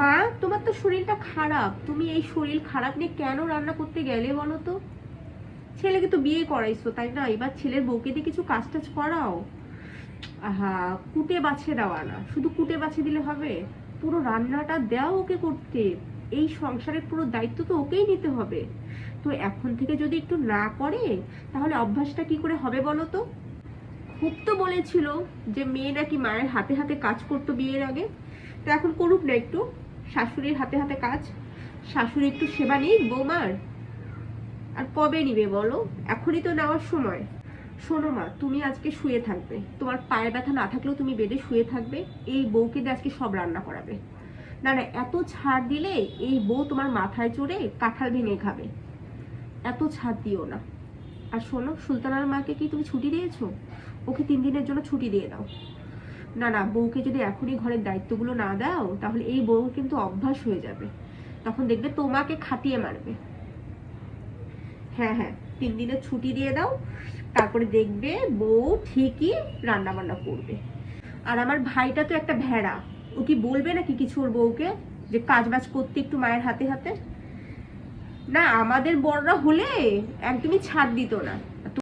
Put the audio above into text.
মা, তোমার তো শরীরটা খারাপ। তুমি এই শরীর খারাপ নিয়ে কেন রান্না করতে গেলে বলো তো? ছেলেকে তো বিয়ে করাইছো, তাই না? এবার ছেলের বউকে দিয়ে কিছু কাজ টাজ করাও। আহা, কুটে বাছে দেওয়া না। শুধু কুটে বাছে দিলে হবে? পুরো রান্নাটা দাও ওকে করতে। এই সংসারের পুরো দায়িত্ব তো ওকেই নিতে হবে। তো এখন থেকে যদি একটু না করে, তাহলে অভ্যাসটা কি করে হবে বলো তো? খুব তো বলেছিল যে মেয়ে নাকি মায়ের হাতে হাতে কাজ করতো বিয়ের আগে। তো এখন করুক না একটু। শাশুড়ির হাতে হাতে কাজ। শাশুড়ি একটু সেবা নেই বৌমার। আর কবে নিবে বলো? এখনই তো নেওয়ার সময়। শোনো মা, তুমি আজকে শুয়ে থাকবে। তোমার পায়ে ব্যথা না থাকলেও তুমি বেডে শুয়ে থাকবে। এই বউকে দিয়ে আজকে সব রান্না করাবে। না না, এত ছাড় দিলে এই বউ তোমার মাথায় চড়ে কাঁঠাল ভেঙে খাবে। এত ছাড় দিও না। আর শোনো, সুলতানার মাকে কি তুমি ছুটি দিয়েছ? ওকে তিন দিনের জন্য ছুটি দিয়ে দাও। না না, বউকে যদি এখনই ঘরের দায়িত্বগুলো না দাও, তাহলে এই বউ কিন্তু অভ্যাস হয়ে যাবে। তখন দেখবে তোমাকে খাটিয়ে মারবে। হ্যাঁ হ্যাঁ তিন দিনের ছুটি দিয়ে দাও, তারপরে দেখবে বউ ঠিকই রান্না বান্না করবে। আর আমার ভাইটা তো একটা ভেড়া। ও কি বলবে নাকি কিছু ওর বউকে? যে কাজ বাজ করতে একটু মায়ের হাতে হাতে? না, আমাদের বড়রা হলে একদমই ছাড় দিত না।